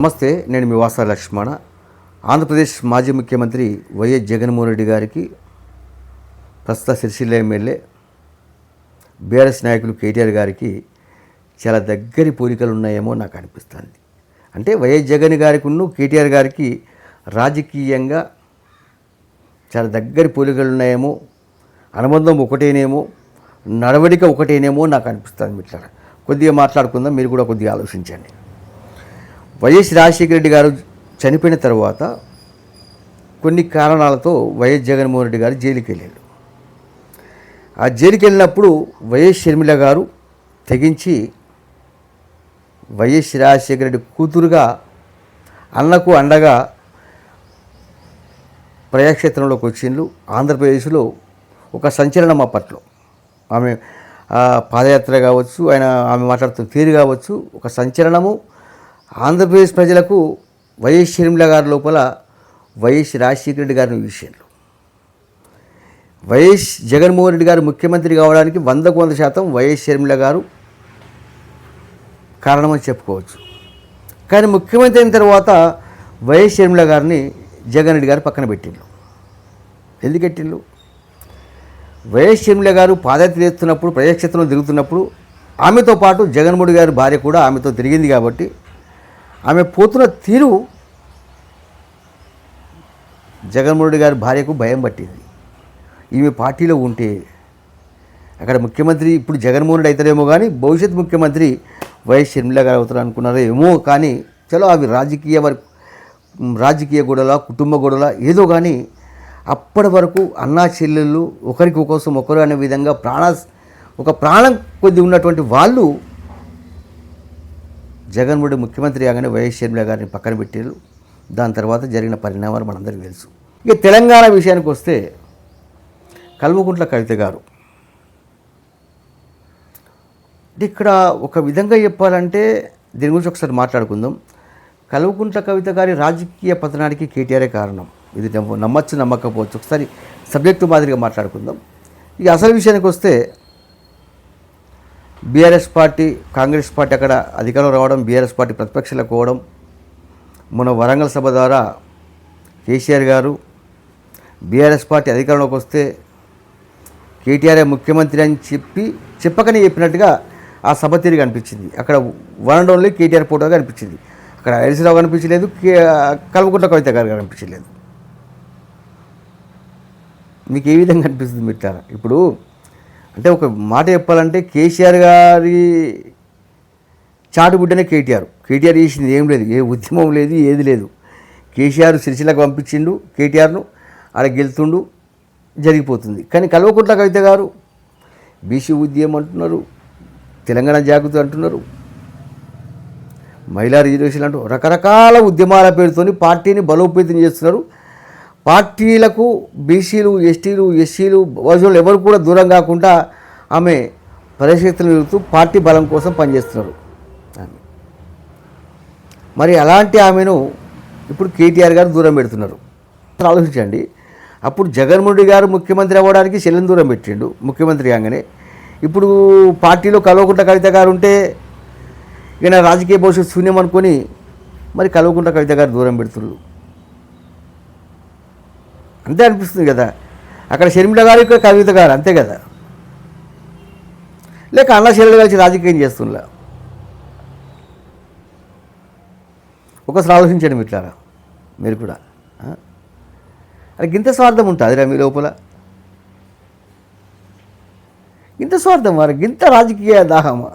నమస్తే నేను మీ వాస లక్ష్మణ. ఆంధ్రప్రదేశ్ మాజీ ముఖ్యమంత్రి వైఎస్ జగన్మోహన్ రెడ్డి గారికి ప్రస్తుత సిరిసిల్ల ఎమ్మెల్యే బీఆర్ఎస్ నాయకులు కేటీఆర్ గారికి చాలా దగ్గరి పోలికలు ఉన్నాయేమో నాకు అనిపిస్తుంది. అంటే వైఎస్ జగన్ గారికి కేటీఆర్ గారికి రాజకీయంగా చాలా దగ్గరి పోలికలు ఉన్నాయేమో అనుబంధం ఒకటేనేమో నడవడిక ఒకటేనేమో నాకు అనిపిస్తుంది మిట్లాడ కొద్దిగా మాట్లాడుకుందాం మీరు కూడా కొద్దిగా ఆలోచించండి. వైఎస్ రాజశేఖర రెడ్డి గారు చనిపోయిన తర్వాత కొన్ని కారణాలతో వైఎస్ జగన్మోహన్ రెడ్డి గారు జైలుకి వెళ్ళాడు ఆ జైలుకి వెళ్ళినప్పుడు వైఎస్ షర్మిల గారు తెగించి వైఎస్ రాజశేఖర రెడ్డి కూతురుగా అన్నకు అండగా ప్రజాక్షేత్రంలోకి వచ్చిండ్రు. ఆంధ్రప్రదేశ్లో ఒక సంచలనం అప్పట్లో. ఆమె పాదయాత్ర కావచ్చు ఆయన ఆమె మాట్లాడుతున్న తీరు కావచ్చు ఒక సంచలనము ఆంధ్రప్రదేశ్ ప్రజలకు వైఎస్ షర్మిల గారి లోపల వైఎస్ రాజశేఖర రెడ్డి గారిని విషయంలో వైఎస్ జగన్మోహన్ రెడ్డి గారు ముఖ్యమంత్రి కావడానికి వందకు వంద శాతం వైఎస్ షర్మిల గారు కారణమని చెప్పుకోవచ్చు. కానీ ముఖ్యమంత్రి అయిన తర్వాత వైఎస్ షర్మిల గారిని జగన్ రెడ్డి గారు పక్కన పెట్టిండ్రు. ఎందుకు పెట్టిండ్రు? వైఎస్ షర్మిల గారు పాదయాత్ర చేస్తున్నప్పుడు ప్రజాక్షేత్రంలో తిరుగుతున్నప్పుడు ఆమెతో పాటు జగన్మోహన్ గారి భార్య కూడా ఆమెతో తిరిగింది కాబట్టి ఆమె పోతున్న తీరు జగన్మోహన్ గారి భార్యకు భయం పట్టింది. ఈమె పార్టీలో ఉంటే అక్కడ ముఖ్యమంత్రి ఇప్పుడు జగన్మోహన్ రెడ్డి అవుతారేమో కానీ భవిష్యత్ ముఖ్యమంత్రి వైఎస్ షర్మిల గారు అవుతారు అనుకున్నారో ఏమో కానీ చలో అవి రాజకీయ వరకు రాజకీయ గొడవల కుటుంబ గొడవల ఏదో కానీ అప్పటి వరకు అన్నా చెల్లెళ్ళు ఒకరికి కోసం ఒకరు అనే విధంగా ప్రాణ ఒక ప్రాణం కొద్ది ఉన్నటువంటి వాళ్ళు జగన్మోహన్ ముఖ్యమంత్రి కాగానే వైఎస్ షర్మిల గారిని పక్కన పెట్టారు దాని తర్వాత జరిగిన పరిణామాలు మనందరికీ తెలుసు. ఇక తెలంగాణ విషయానికి వస్తే కల్వకుంట్ల కవిత గారు. ఇక్కడ ఒక విధంగా చెప్పాలంటే దీని గురించి ఒకసారి మాట్లాడుకుందాం. కల్వకుంట్ల కవిత గారి రాజకీయ పతనానికి కేటీఆరే కారణం. ఇది నమ్మ- నమ్మచ్చు నమ్మకపోవచ్చు. ఒకసారి సబ్జెక్టు మాదిరిగా మాట్లాడుకుందాం. ఇక అసలు విషయానికి వస్తే బీఆర్ఎస్ పార్టీ కాంగ్రెస్ పార్టీ అక్కడ అధికారంలో రావడం బీఆర్ఎస్ పార్టీ ప్రతిపక్షాలకు పోవడం మన వరంగల్ సభ ద్వారా కేసీఆర్ గారు బీఆర్ఎస్ పార్టీ అధికారంలోకి వస్తే కేటీఆర్ఏ ముఖ్యమంత్రి అని చెప్పి చెప్పకనే చెప్పినట్టుగా ఆ సభ తిరిగి అనిపించింది. అక్కడ వన్ అండ్ ఓన్లీ కేటీఆర్ ఫోటోగా అనిపించింది అక్కడ హరిశ్రావు కనిపించలేదు కే కల్వకుంట్ల కవిత గారు కనిపించలేదు. మీకు ఏ విధంగా అనిపిస్తుంది మిట్టారా ఇప్పుడు అంటే ఒక మాట చెప్పాలంటే కేసీఆర్ గారి చాటుబుడ్డనే కేటీఆర్. కేటీఆర్ చేసింది ఏం లేదు ఏ ఉద్యమం లేదు ఏది లేదు. కేసీఆర్ సిరిసిల్లకు పంపించిండు కేటీఆర్ను ఆడ గెలుతుండు జరిగిపోతుంది. కానీ కల్వకుంట్ల కవిత గారు బీసీ ఉద్యమం అంటున్నారు తెలంగాణ జాగృతి అంటున్నారు మహిళా రిజర్వేషన్ అంటూ రకరకాల ఉద్యమాల పేరుతోని పార్టీని బలోపేతం చేస్తున్నారు పార్టీలకు బీసీలు ఎస్టీలు ఎస్సీలు వజులు ఎవరు కూడా దూరం కాకుండా ఆమె పరిశక్తులు నిలుపుతూ పార్టీ బలం కోసం పనిచేస్తున్నారు. మరి అలాంటి ఆమెను ఇప్పుడు కేటీఆర్ గారు దూరం పెడుతున్నారు. ఆలోచించండి. అప్పుడు జగన్మోహన్ రెడ్డి గారు ముఖ్యమంత్రి అవ్వడానికి శల్యం దూరం పెట్టిండు ముఖ్యమంత్రి కాగానే. ఇప్పుడు పార్టీలో కల్వకుంట కవిత గారు ఉంటే ఇక రాజకీయ భవిష్యత్తు శూన్యం అనుకొని మరి కల్వకుంట కవిత గారు దూరం పెడుతున్నారు. అంతే అనిపిస్తుంది కదా. అక్కడ షర్మిల గారు ఇక్కడ కవిత గారు అంతే కదా. లేక అన్న చెల్లెలు కలిసి రాజకీయం చేస్తున్నా ఒకసారి ఆలోచించండి మిట్లారా మీరు కూడా. అది గింత స్వార్థం ఉంటుందిరా మీ లోపల? ఇంత స్వార్థం మరి గింత రాజకీయ దాహమా?